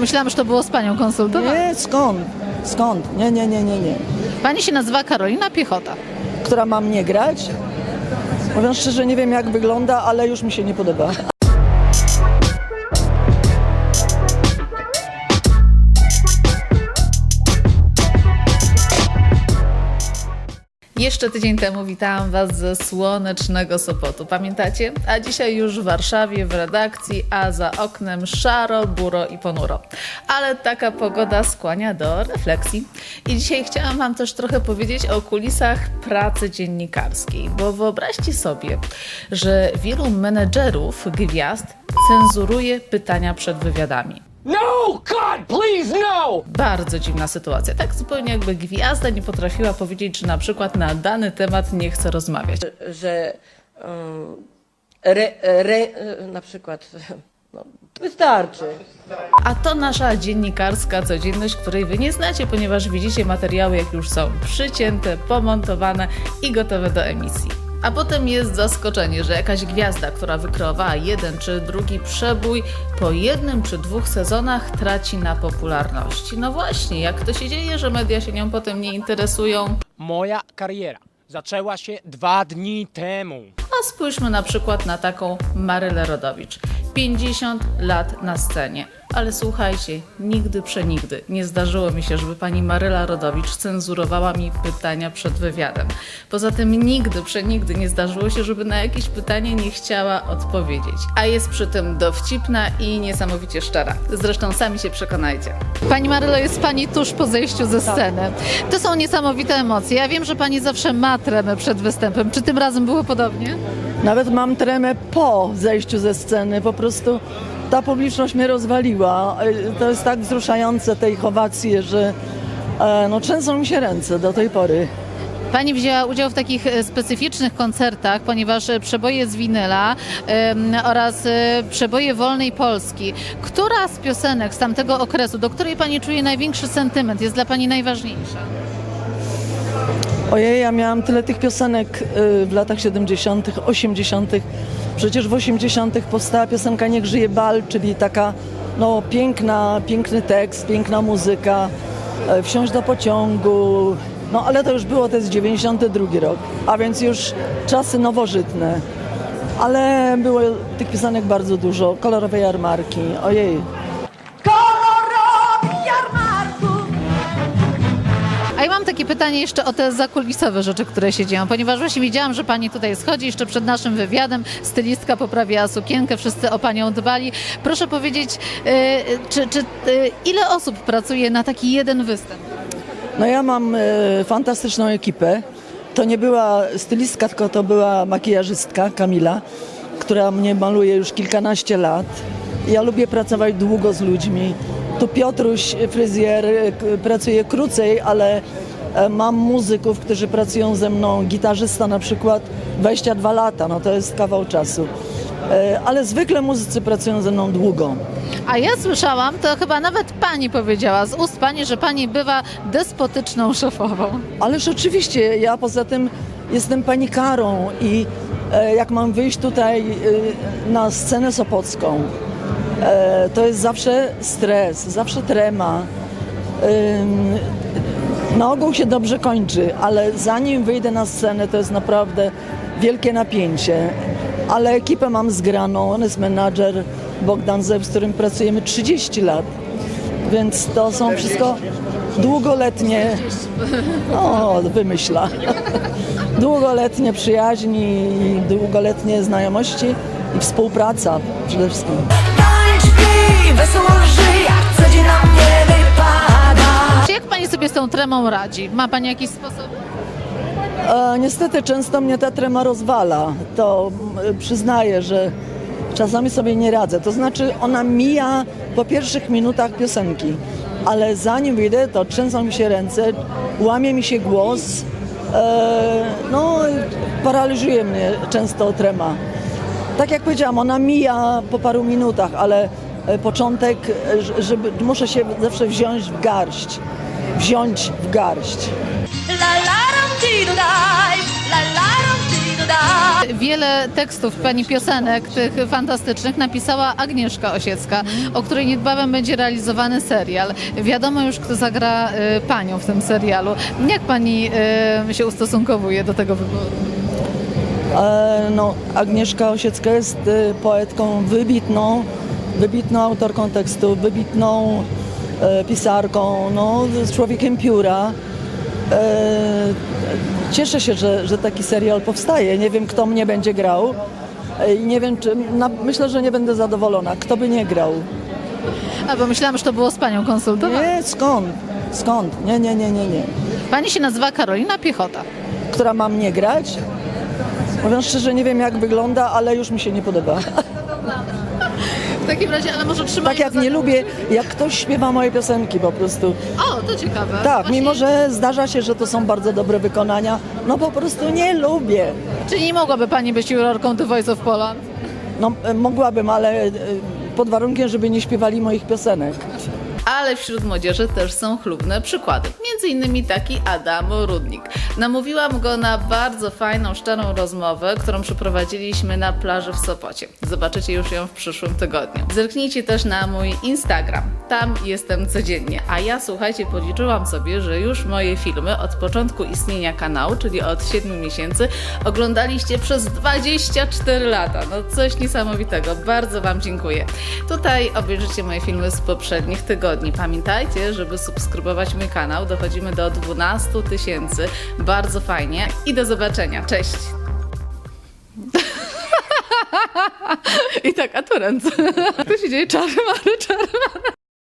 Myślałam, że to było z panią konsultowane. Nie, skąd? Skąd? Nie, nie, nie, nie, nie. Pani się nazywa Karolina Piechota. Która ma mnie grać? Mówiąc szczerze, nie wiem jak wygląda, ale już mi się nie podoba. Jeszcze tydzień temu witałam Was ze słonecznego Sopotu. Pamiętacie? A dzisiaj już w Warszawie, w redakcji, a za oknem szaro, buro i ponuro. Ale taka pogoda skłania do refleksji. I dzisiaj chciałam Wam też trochę powiedzieć o kulisach pracy dziennikarskiej, bo wyobraźcie sobie, że wielu menedżerów gwiazd cenzuruje pytania przed wywiadami. No! God, please, no! Bardzo dziwna sytuacja. Tak zupełnie jakby gwiazda nie potrafiła powiedzieć, że na przykład na dany temat nie chce rozmawiać. że um, re, re, na przykład no, wystarczy. A to nasza dziennikarska codzienność, której wy nie znacie, ponieważ widzicie materiały, jak już są przycięte, pomontowane i gotowe do emisji. A potem jest zaskoczenie, że jakaś gwiazda, która wykreowała jeden czy drugi przebój, po jednym czy dwóch sezonach traci na popularności. No właśnie, jak to się dzieje, że media się nią potem nie interesują? Moja kariera zaczęła się dwa dni temu. A spójrzmy na przykład na taką Marylę Rodowicz. 50 lat na scenie. Ale słuchajcie, nigdy przenigdy nie zdarzyło mi się, żeby pani Maryla Rodowicz cenzurowała mi pytania przed wywiadem. Poza tym nigdy przenigdy nie zdarzyło się, żeby na jakieś pytanie nie chciała odpowiedzieć. A jest przy tym dowcipna i niesamowicie szczera. Zresztą sami się przekonajcie. Pani Marylo, jest pani tuż po zejściu ze sceny. To są niesamowite emocje. Ja wiem, że pani zawsze ma tremę przed występem. Czy tym razem było podobnie? Nawet mam tremę po zejściu ze sceny. Po prostu ta publiczność mnie rozwaliła. To jest tak wzruszające te ich owacje, że e, no, trzęsą mi się ręce do tej pory. Pani wzięła udział w takich e, specyficznych koncertach, ponieważ e, przeboje z winyla oraz przeboje wolnej Polski. Która z piosenek z tamtego okresu, do której Pani czuje największy sentyment, jest dla Pani najważniejsza? Ojej, ja miałam tyle tych piosenek y, w latach 70., 80. Przecież w 80. powstała piosenka Niech żyje bal, czyli taka no, piękna, piękny tekst, piękna muzyka, e, wsiąść do pociągu. No ale to już było, to jest 92 rok, a więc już czasy nowożytne. Ale było tych piosenek bardzo dużo, kolorowe jarmarki, ojej. Pytanie jeszcze o te zakulisowe rzeczy, które się dzieją, ponieważ właśnie widziałam, że Pani tutaj schodzi jeszcze przed naszym wywiadem, stylistka poprawiała sukienkę, wszyscy o Panią dbali. Proszę powiedzieć, e, czy, czy e, ile osób pracuje na taki jeden występ? No ja mam e, fantastyczną ekipę. To nie była stylistka, tylko to była makijażystka Kamila, która mnie maluje już kilkanaście lat. Ja lubię pracować długo z ludźmi. Tu Piotruś, fryzjer, pracuje krócej, ale mam muzyków, którzy pracują ze mną. Gitarzysta na przykład 22 lata, no to jest kawał czasu. E, Ale zwykle muzycy pracują ze mną długo. A ja słyszałam, to chyba nawet pani powiedziała z ust pani, że pani bywa despotyczną szefową. Ależ oczywiście, ja poza tym jestem panikarą i e, jak mam wyjść tutaj e, na scenę sopocką, e, to jest zawsze stres, zawsze trema. Na ogół się dobrze kończy, ale zanim wyjdę na scenę, to jest naprawdę wielkie napięcie. Ale ekipę mam zgraną, on jest menadżer Bogdan Zew, z którym pracujemy 30 lat. Więc to są wszystko długoletnie, o, wymyśla, długoletnie przyjaźni, i długoletnie znajomości i współpraca przede wszystkim. Tremą radzi? Ma pani jakiś sposób? E, niestety często mnie ta trema rozwala. To mm, przyznaję, że czasami sobie nie radzę. To znaczy ona mija po pierwszych minutach piosenki, ale zanim wyjdę, to trzęsą mi się ręce, łamie mi się głos. E, no, paraliżuje mnie często trema. Tak jak powiedziałam, ona mija po paru minutach, ale e, początek, e, żeby, muszę się zawsze wziąć w garść. Wziąć w garść. Wiele tekstów pani piosenek, tych fantastycznych, napisała Agnieszka Osiecka, o której niedbawem będzie realizowany serial. Wiadomo już, kto zagra y, panią w tym serialu. Jak pani y, się ustosunkowuje do tego wyboru? E, No, Agnieszka Osiecka jest e, poetką wybitną, wybitną autorką tekstu, wybitną pisarką, no, z człowiekiem pióra. E, Cieszę się, że, że taki serial powstaje. Nie wiem, kto mnie będzie grał. E, I nie wiem, czy. Na, myślę, że nie będę zadowolona. Kto by nie grał? A bo myślałam, że to było z panią konsultowane. Nie, skąd? Skąd? Nie, nie, nie, nie, nie. Pani się nazywa Karolina Piechota. Która ma mnie grać? Mówiąc szczerze, nie wiem jak wygląda, ale już mi się nie podoba. W takim razie, ale może trzymaj... Tak jak nie lubię, jak ktoś śpiewa moje piosenki po prostu. O, to ciekawe. Tak, Właśnie- mimo że zdarza się, że to są bardzo dobre wykonania, no po prostu nie lubię. Czyli nie mogłaby pani być jurorką The Voice of Poland? No e, mogłabym, ale e, pod warunkiem, żeby nie śpiewali moich piosenek. Ale wśród młodzieży też są chlubne przykłady. Między innymi taki Adam Rudnik. Namówiłam go na bardzo fajną, szczerą rozmowę, którą przeprowadziliśmy na plaży w Sopocie. Zobaczycie już ją w przyszłym tygodniu. Zerknijcie też na mój Instagram. Tam jestem codziennie. A ja, słuchajcie, policzyłam sobie, że już moje filmy od początku istnienia kanału, czyli od 7 miesięcy, oglądaliście przez 24 lata. No coś niesamowitego. Bardzo Wam dziękuję. Tutaj obejrzycie moje filmy z poprzednich tygodni. Pamiętajcie, żeby subskrybować mój kanał. Dochodzimy do 12 tysięcy. Bardzo fajnie. I do zobaczenia. Cześć! I tak, a tu ręce. Tu się dzieje czary, mary, czary, mary.